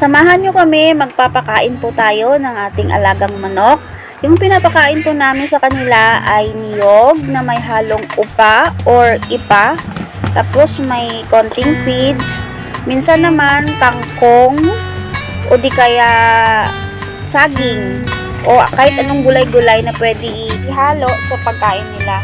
Samahan nyo kami, magpapakain po tayo ng ating alagang manok. Yung pinapakain po namin sa kanila ay niyog na may halong upa or ipa. Tapos may konting feeds. Minsan naman kangkong o di kaya saging o kahit anong gulay-gulay na pwede ihalo sa pagkain nila.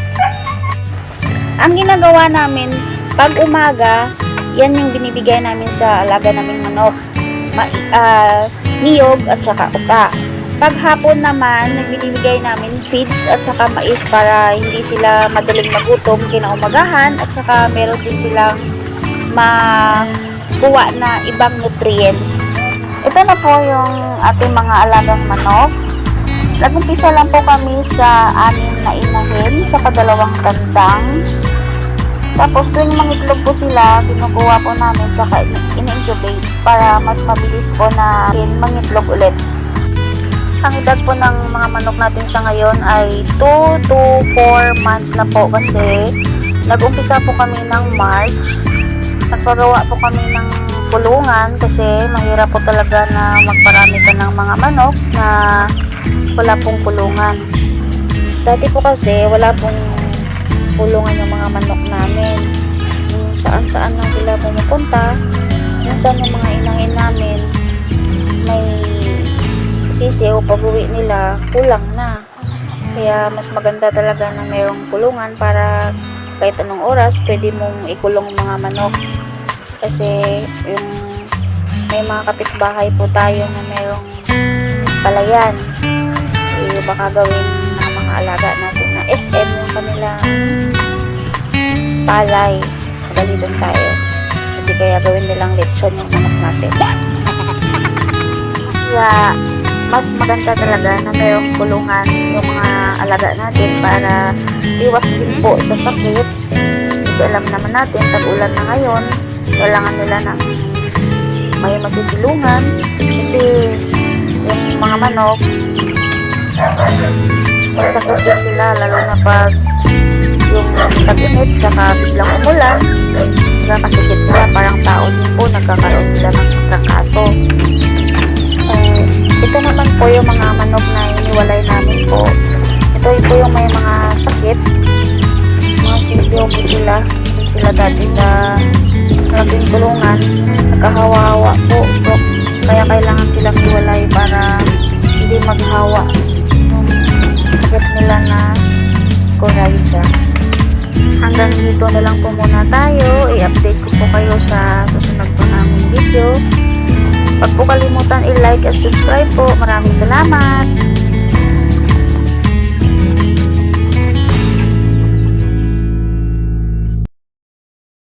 Ang ginagawa namin pag umaga, yan yung binibigay namin sa alaga naming manok. Ma- ah, niyog at saka upa. Pag hapon naman, nagbibigay namin feeds at saka mais para hindi sila madaling magutom kinaumagahan at saka meron din silang makuha na ibang nutrients. Ito na po yung ating mga alagang manok. Nag-umpisa lang po kami sa anim na inahin sa dalawang kandang. Tapos tuwing mangitlog po sila, kinukuha po namin saka in-incubate para mas mabilis po na mangitlog ulit. Ang edad po ng mga manok natin sa ngayon ay 2 to 4 months na po kasi nag-umpisa po kami ng March. Nagpagawa po kami ng kulungan kasi mahirap po talaga na magparami ka ng mga manok na wala pong kulungan. Dati po kasi wala pong kulungan yung mga manok namin. Kung saan saan lang sila pumupunta, minsan yung mga inangin namin may sisiw pag uwi nila, kulang na. Kaya mas maganda talaga na mayroong kulungan para kahit anong oras pwede mong ikulong mga manok. Kasi yung may mga kapitbahay po tayo na mayroong palayan. Eh, baka gawin ng mga alaga natin na SM yung kanilang palay. Madali doon tayo. Kaya gawin nilang lechon yung manok natin. Kaya, mas maganda talaga na mayroong kulungan yung mga alaga natin para iwas din po sa sakit. Kasi alam naman natin, tag-ulan na ngayon, kailangan nila ng may masisilungan kasi yung mga manok masakit din sila lalo na pag yung tag-init saka biglang umulan nagkakasakit sila parang tao din po nagkakaroon sila ng trangkaso eh, ito naman po yung mga manok na iniwalay namin po. Ito po yung may mga sakit. Mga sisiyo po sila. Sila dati sa malaking tulungan. Nagkahawa-hawa po, po kaya kailangan silang iwalay para hindi maghawa. Yung sakit nila na coryza hanggang dito na lang po muna tayo i-update ko po kayo sa susunod po namin video Huwag po kalimutan i-like at subscribe po. Maraming salamat.